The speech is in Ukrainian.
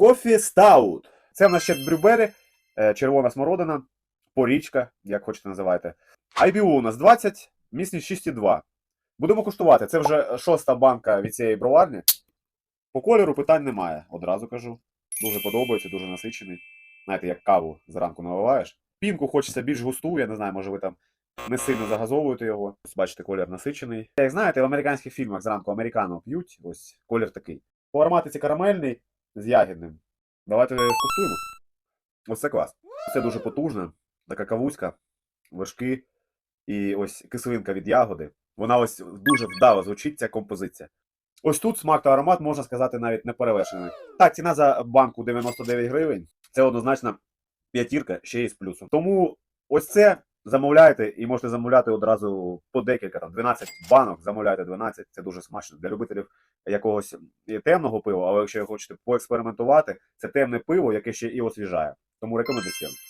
Кофі Стаут. Це в нас ще брюбери, е, червона смородина, порічка, як хочете називайте. IBU у нас 20, міцність 6,2. Будемо куштувати. Це вже шоста банка від цієї броварні. По кольору питань немає, одразу кажу. Дуже подобається, дуже насичений. Знаєте, як каву зранку наливаєш. Пінку хочеться більш густу, я не знаю, може ви там не сильно загазовуєте його. Ось бачите, колір насичений. Як знаєте, в американських фільмах зранку американо п'ють, ось колір такий. По ароматиці карамельний з ягідним. Давайте скуштуємо. Ось це клас. Це дуже потужна, така кавуська, вершки і ось кислинка від ягоди. Вона ось дуже вдало звучить ця композиція. Ось тут смак та аромат, можна сказати, навіть не перевершений. Так, ціна за банку 99 гривень. Це однозначно п'ятірка ще й з плюсом. Тому ось це замовляйте і можете замовляти одразу по декілька, там 12 банок, замовляйте 12, це дуже смачно. Для любителів якогось темного пива, але якщо ви хочете поекспериментувати, це темне пиво, яке ще і освіжає. Тому рекомендую.